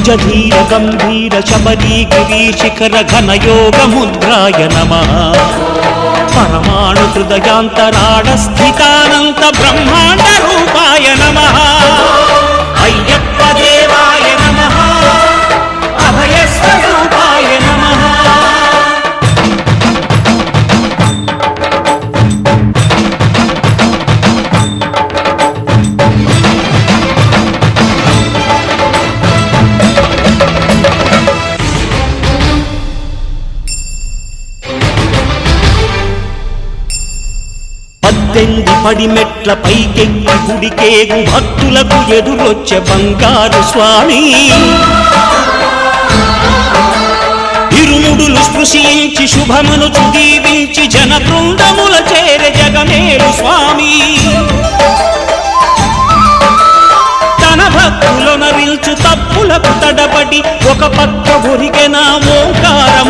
నిజ ధీర గంభీర శబరీ గిరి శిఖర ఘన యోగ ముద్రాయ నమః పరమాణు హృదయాంతరాడ స్థితానంత బ్రహ్మాండ రూపాయ నమః పద్దెనిమిది పడి మెట్ల పైకెక్కి గుడికేగు భక్తులకు ఎదురొచ్చే బంగారు స్వామి. ఇరుముడులు స్పృశించి శుభమును దీవించి జన బృందముల చేర జగమేలు స్వామి. తన భక్తులు నరిల్చు తప్పులకు తడబడి ఒక పక్క ఉరికెనా ఓంకారం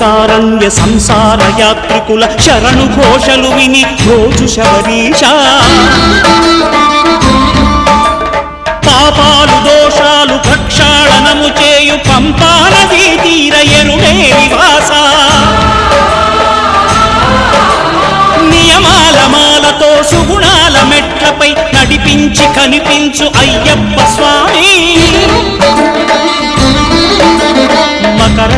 కారణ్య సంసార యాత్రికుల శరణు ఘోషలు విని రోజు శబరీష. పాపాలు దోషాలు ప్రక్షాళనము చేయు పంపానదీ తీర ఎరుడే నివాస. నియమాల మాలతో సుగుణాల మెట్లపై నడిపించి కనిపించు అయ్యప్ప స్వామి.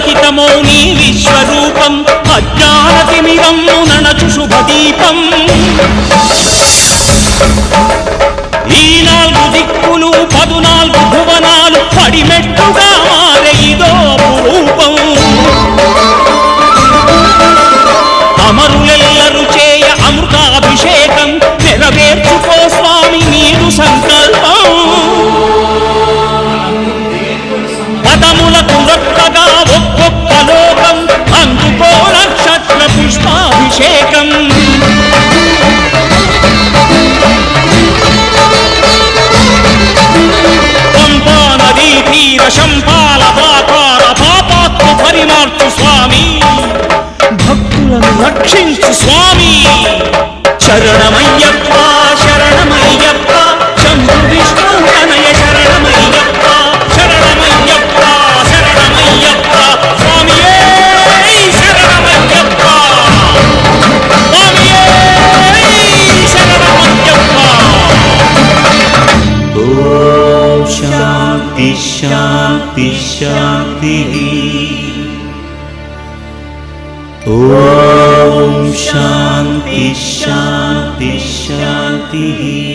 ఆద్యంతరహితమో నీ విశ్వరూపం అజ్ఞానతిమిరము ననచు శుభదీపం. ఈ నాలుగు దిక్కులు పదునాలుగు భువనాలు పడిమెట్టుగా మారే ఇదో రూపం అమరులెల్లరు చేయ అమృతాభిషేకం నెరవేర్చుకో స్వామి నీరు సంకల్పం. పదములకు రక్త స్వామి. భక్తులను రక్షించు స్వామి. శరణమయ్యప్ప శరణమయ్యప్ప శంభు విష్ణు తనయ శరణమయ్యప్ప శరణమయ్యప్ప శరణమయ్యప్ప స్వామియే శరణమయ్యప్ప. స్వామియే శరణమయ్యప్ప. ఓ శాంతి శాంతి శాంతి. ॐ शान्ति शान्ति शान्तिः